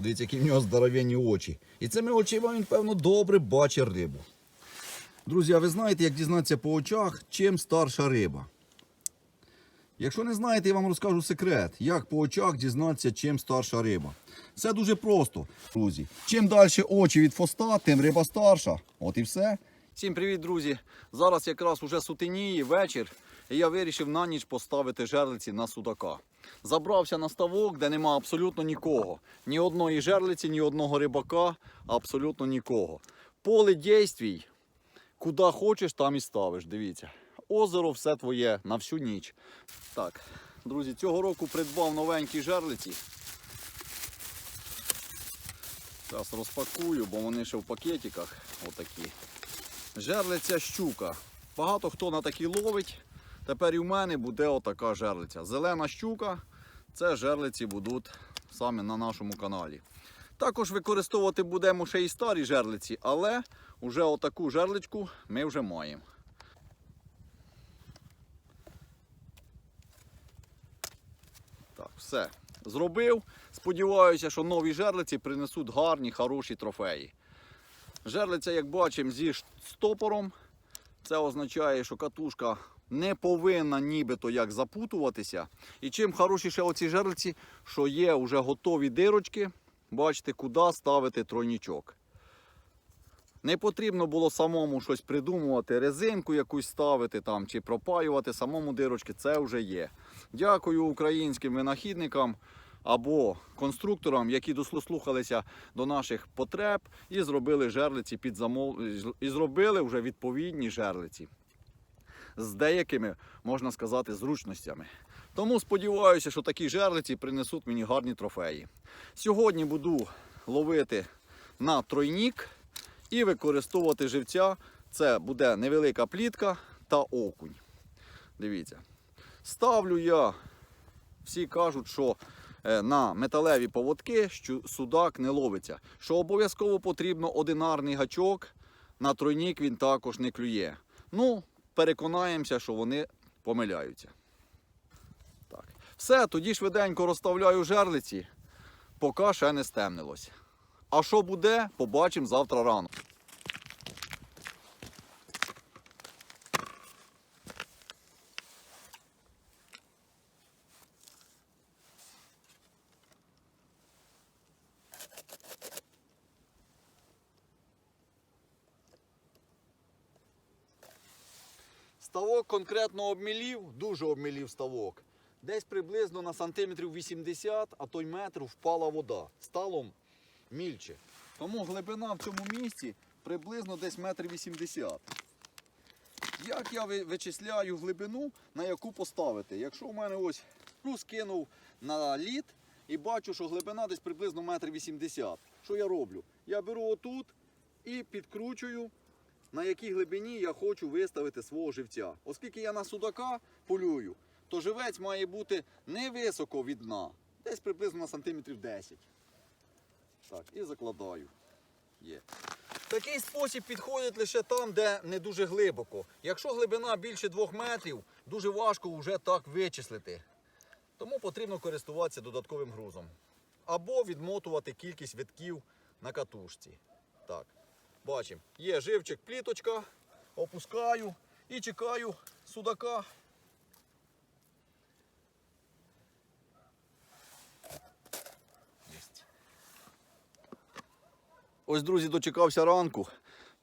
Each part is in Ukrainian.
Подивіться, які в нього здоровенні очі. І цими очима він, певно, добре бачить рибу. Друзі, а ви знаєте, як дізнатися по очах, чим старша риба? Якщо не знаєте, я вам розкажу секрет, як по очах дізнатися, чим старша риба. Все дуже просто, друзі. Чим далі очі від фоста, тим риба старша. От і все. Всім привіт, друзі! Зараз якраз уже сутеніє вечір, і я вирішив на ніч поставити жерлиці на судака. Забрався на ставок, де нема абсолютно нікого. Ні одної жерлиці, ні одного рибака, абсолютно нікого. Поле дійствій, куди хочеш, там і ставиш. Дивіться. Озеро все твоє на всю ніч. Так, друзі, цього року придбав новенькі жерлиці. Зараз розпакую, бо вони ще в пакетиках. Отакі. Жерлиця щука. Багато хто на такі ловить. Тепер і в мене буде отака жерлиця. Зелена щука це жерлиці будуть саме на нашому каналі. Також використовувати будемо ще і старі жерлиці, але вже отаку жерличку ми вже маємо. Так, все. Зробив. Сподіваюся, що нові жерлиці принесуть гарні, хороші трофеї. Жерлиця, як бачимо, зі стопором. Це означає, що катушка не повинна нібито як запутуватися. І чим хорошіше оці жерлиці, що є вже готові дирочки, бачите, куди ставити тройнічок. Не потрібно було самому щось придумувати, резинку якусь ставити там чи пропаювати самому дирочки, це вже є. Дякую українським винахідникам або конструкторам, які дослухалися до наших потреб і зробили жерлиці під замов... і зробили вже відповідні жерлиці з деякими, можна сказати, зручностями. Тому сподіваюся, що такі жерлиці принесуть мені гарні трофеї. Сьогодні буду ловити на тройнік і використовувати живця. Це буде невелика плітка та окунь. Дивіться. Ставлю я, всі кажуть, що е, на металеві поводки що судак не ловиться. Що обов'язково потрібно одинарний гачок, на тройнік він також не клює. Ну, переконаємося, що вони помиляються. Так. Все, тоді швиденько розставляю жерлиці, поки ще не стемнилось. А що буде, побачимо завтра рано. Ставок конкретно обмілів, дуже обмілів ставок. Десь приблизно на сантиметрів 80, а то й метр впала вода. Стало мільче. Тому глибина в цьому місці приблизно десь метр 80. Як я вичисляю глибину, на яку поставити? Якщо у мене ось ну, скинув на лід і бачу, що глибина десь приблизно метр 80. Що я роблю? Я беру отут і підкручую на якій глибині я хочу виставити свого живця. Оскільки я на судака полюю, то живець має бути не високо від дна, десь приблизно на сантиметрів 10. Так, і закладаю. Є. Такий спосіб підходить лише там, де не дуже глибоко. Якщо глибина більше 2 метрів, дуже важко вже так вичислити. Тому потрібно користуватися додатковим грузом. Або відмотувати кількість витків на катушці. Так. Бачимо, є живчик, пліточка, опускаю і чекаю судака. Єсть. Ось, друзі, дочекався ранку.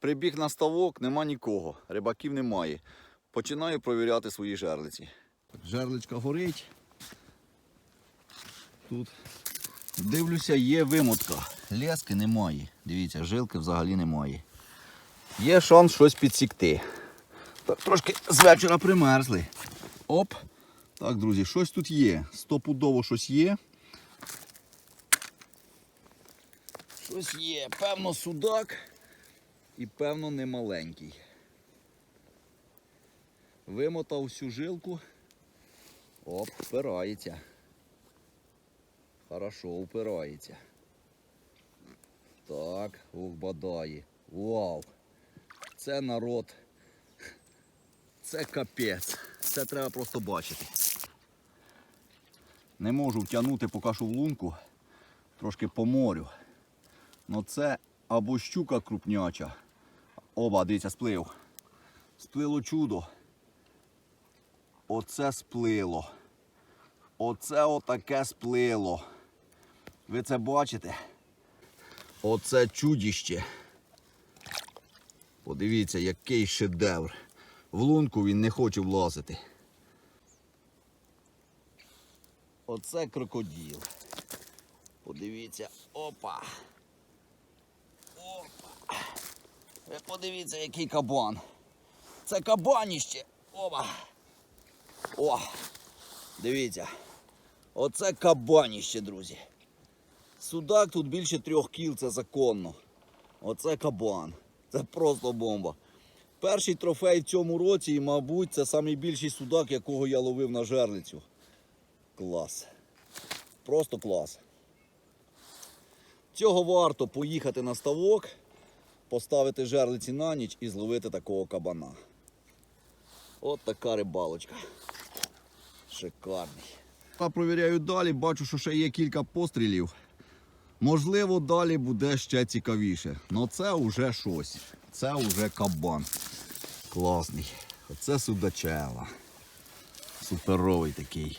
Прибіг на ставок, нема нікого. Рибаків немає. Починаю провіряти свої жерлиці. Жерличка горить. Тут Дивлюся, є вимотка. Лески немає. Дивіться, жилки взагалі немає. Є шанс щось підсікти. Трошки з вечора примерзли. Оп. Так, друзі, щось тут є. Стопудово щось є. Щось є. Певно, судак. І певно не маленький. Вимотав всю жилку. Оп, впирається. Хорошо, упирається. Так, ух, бадає. Вау. Це народ. Це капець. Це треба просто бачити. Не можу втягнути поки що в лунку. трошки по морю. Ну це або щука крупняча. Оба, дивіться, сплив. Сплило чудо. Оце сплило. Оце отаке сплило. Ви це бачите? Оце чудіще. Подивіться, який шедевр. В лунку він не хоче влазити. Оце крокодил. Подивіться. Опа. Опа. Ви подивіться, який кабан. Це кабаніще. Опа. О. Дивіться. Оце кабаніще, друзі. Судак тут більше трьох кіл, це законно. Оце кабан. Це просто бомба. Перший трофей в цьому році, і, мабуть, це найбільший судак, якого я ловив на жерлицю. Клас. Просто клас. Цього варто поїхати на ставок, поставити жерлиці на ніч і зловити такого кабана. От така рибалочка. Шикарний. Я провіряю далі, бачу, що ще є кілька пострілів. Можливо, далі буде ще цікавіше. Ну це вже щось. Це вже кабан. Класний. Оце судачела. Суперовий такий.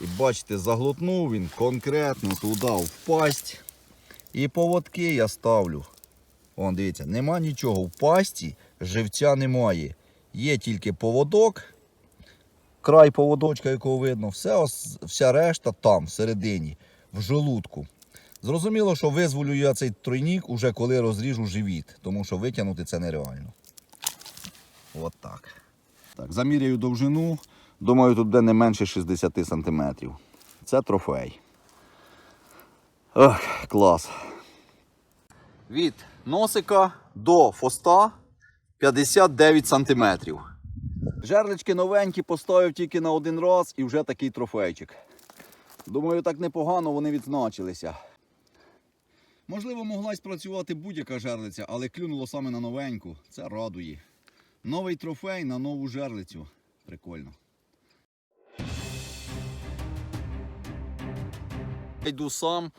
І бачите, заглотнув він конкретно туди в пасть. І поводки я ставлю. Вон, дивіться, нема нічого в пасті, живця немає. Є тільки поводок, край поводочка, якого видно, все, вся решта там, всередині, в желудку. Зрозуміло, що визволю я цей тройнік уже коли розріжу живіт, тому що витягнути це нереально. От так. Так, заміряю довжину. Думаю, тут буде не менше 60 см. Це трофей. Ох, клас. Від носика до фоста 59 см. Жерлички новенькі поставив тільки на один раз і вже такий трофейчик. Думаю, так непогано вони відзначилися. Можливо, могла спрацювати будь-яка жерлиця, але клюнуло саме на новеньку. Це радує. Новий трофей на нову жерлицю. Прикольно. Йду сам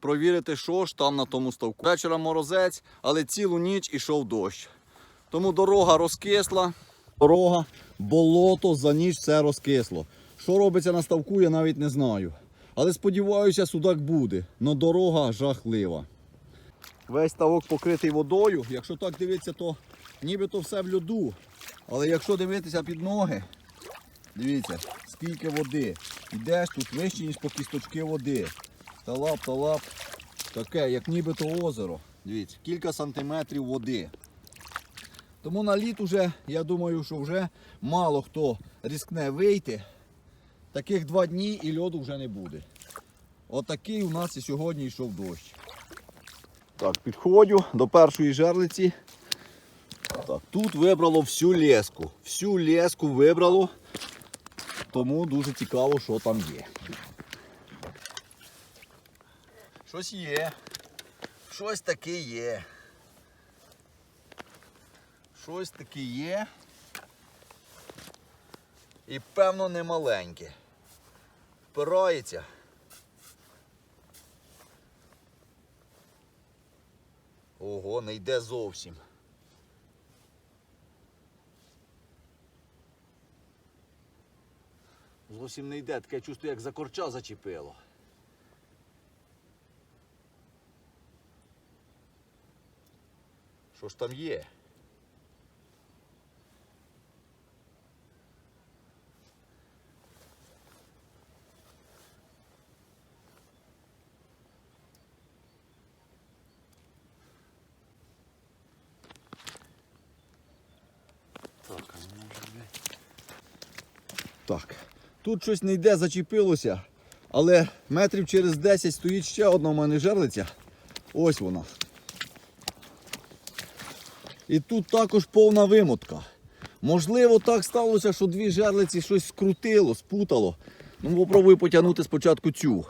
провірити, що ж там на тому ставку. Вечора морозець, але цілу ніч ішов дощ. Тому дорога розкисла. Дорога, болото, за ніч все розкисло. Що робиться на ставку, я навіть не знаю. Але сподіваюся, судак буде. Но дорога жахлива. Весь ставок покритий водою. Якщо так дивитися, то нібито все в льоду. Але якщо дивитися під ноги, дивіться, скільки води. Йдеш тут вище, ніж по кісточки води. Талап, талап. Таке, як нібито озеро. Дивіться, кілька сантиметрів води. Тому на літ уже, я думаю, що вже мало хто рискне вийти. Таких два дні і льоду вже не буде. Отакий у нас і сьогодні йшов дощ. Так, підходжу до першої жерлиці. Так, тут вибрало всю леску. Всю леску вибрало. Тому дуже цікаво, що там є. Щось є. Щось таке є. Щось таке є. І певно не маленьке. Впирається. Ого, не йде зовсім. Зовсім не йде, таке чувство, як за корча зачепило. Що ж там є? Тут щось не йде, зачепилося. Але метрів через 10 стоїть ще одна в мене жерлиця. Ось вона. І тут також повна вимотка. Можливо, так сталося, що дві жерлиці щось скрутило, спутало. Ну, попробую потягнути спочатку цю.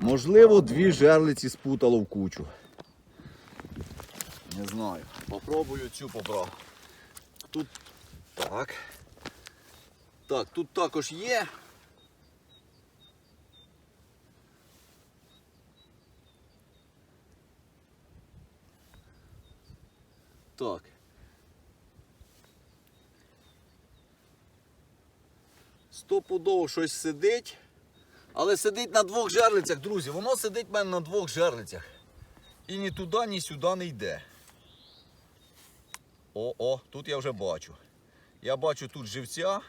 Можливо, дві жерлиці спутало в кучу. Не знаю. Попробую цю побрав. Тут так. Так, тут також є. Так. Стопудово щось сидить, але сидить на двох жерлицях, друзі, воно сидить в мене на двох жерлицях. І ні туди, ні сюди не йде. О, о, тут я вже бачу. Я бачу тут живця.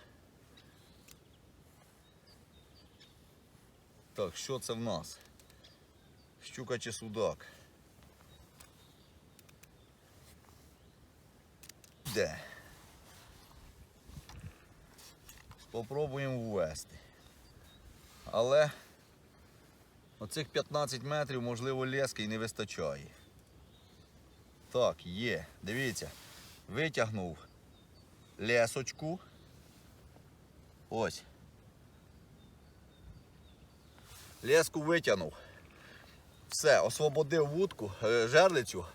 Так, що це в нас? Щука чи судак? Де? Попробуємо ввести. Але оцих 15 метрів, можливо, лески і не вистачає. Так, є. Дивіться. Витягнув лесочку. Ось. Леску витягнув. Все, освободив вудку, е, жерлицю.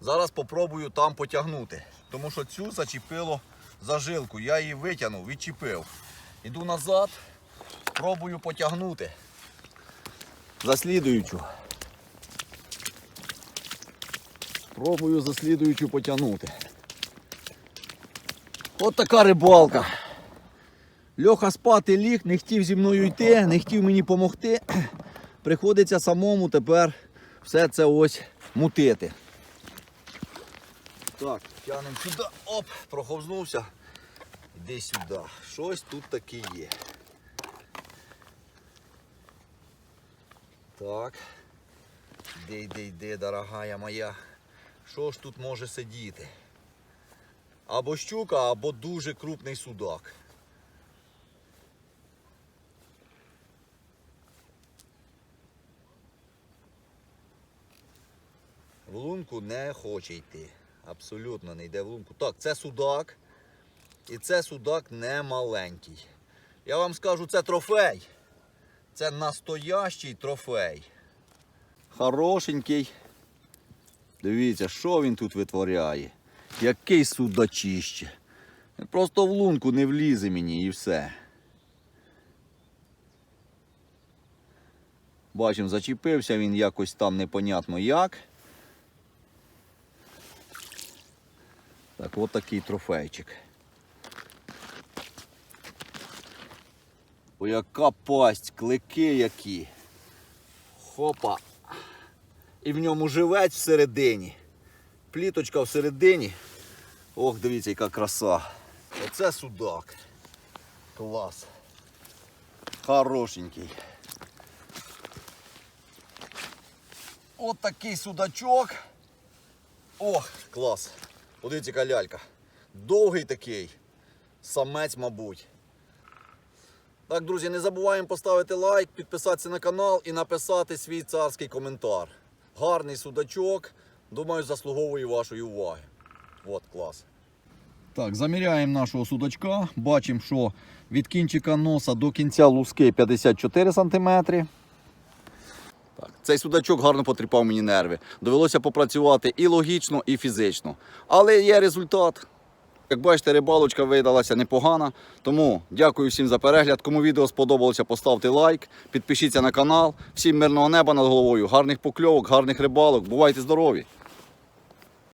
Зараз попробую там потягнути. Тому що цю зачепило за жилку. Я її витягнув, відчепив. Іду назад, пробую потягнути. За слідуючу. Пробую за слідуючу потягнути. От така рибалка. Льоха спати ліг, не хотів зі мною йти, не хотів мені допомогти. Приходиться самому тепер все це ось мутити. Так, тягнемо сюди. Оп, проховзнувся. Іди сюди. Щось тут таке є. Так. Іди, йди, йди, дорогая моя. Що ж тут може сидіти? Або щука, або дуже крупний судак. В лунку не хоче йти. Абсолютно не йде в лунку. Так, це судак. І це судак не маленький. Я вам скажу, це трофей. Це настоящий трофей. Хорошенький. Дивіться, що він тут витворяє. Який судачище. Просто в лунку не влізе мені і все. Бачимо, зачепився він якось там непонятно як. Так, от такий трофейчик. О, яка пасть, клики які. Хопа. І в ньому живець всередині. Пліточка всередині. Ох, дивіться, яка краса. Оце судак. Клас. Хорошенький. От такий судачок. Ох, клас. Подивіться, яка лялька. Довгий такий. Самець, мабуть. Так, друзі, не забуваємо поставити лайк, підписатися на канал і написати свій царський коментар. Гарний судачок. Думаю, заслуговує вашої уваги. От, клас. Так, заміряємо нашого судачка. Бачимо, що від кінчика носа до кінця луски 54 см. Так, цей судачок гарно потріпав мені нерви. Довелося попрацювати і логічно, і фізично. Але є результат. Як бачите, рибалочка видалася непогана. Тому дякую всім за перегляд. Кому відео сподобалося, поставте лайк, підпишіться на канал. Всім мирного неба над головою, гарних покльовок, гарних рибалок. Бувайте здорові!